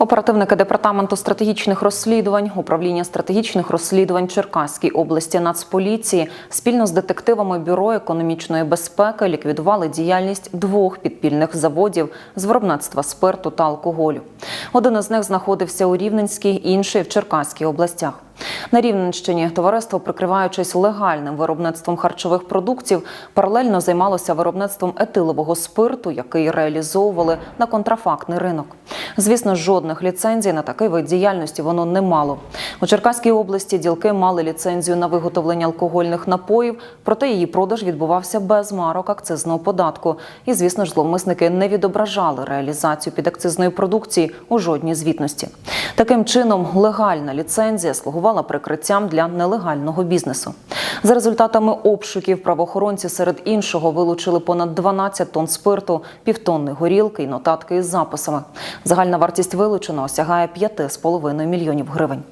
Оперативники департаменту стратегічних розслідувань управління стратегічних розслідувань Черкаській області Нацполіції спільно з детективами бюро економічної безпеки ліквідували діяльність двох підпільних заводів з виробництва спирту та алкоголю. Один із них знаходився у Рівненській, інший в Черкаській областях. На Рівненщині товариство, прикриваючись легальним виробництвом харчових продуктів, паралельно займалося виробництвом етилового спирту, який реалізовували на контрафактний ринок. Звісно, жодних ліцензій на такий вид діяльності воно не мало. У Черкаській області ділки мали ліцензію на виготовлення алкогольних напоїв, проте її продаж відбувався без марок акцизного податку. І, звісно ж, зловмисники не відображали реалізацію підакцизної продукції у жодній звітності. Таким чином, легальна ліцензія слугувала прикриттям для нелегального бізнесу. За результатами обшуків правоохоронці серед іншого вилучили понад 12 тонн спирту, півтонни горілки і нотатки із записами. Загальна вартість вилученого сягає 5,5 мільйонів гривень.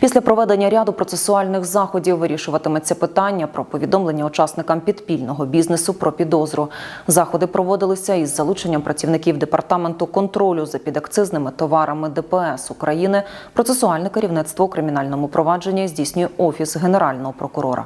Після проведення ряду процесуальних заходів вирішуватиметься питання про повідомлення учасникам підпільного бізнесу про підозру. Заходи проводилися із залученням працівників департаменту контролю за підакцизними товарами ДПС України. Процесуальне керівництво у кримінальному провадженні здійснює офіс генерального прокурора.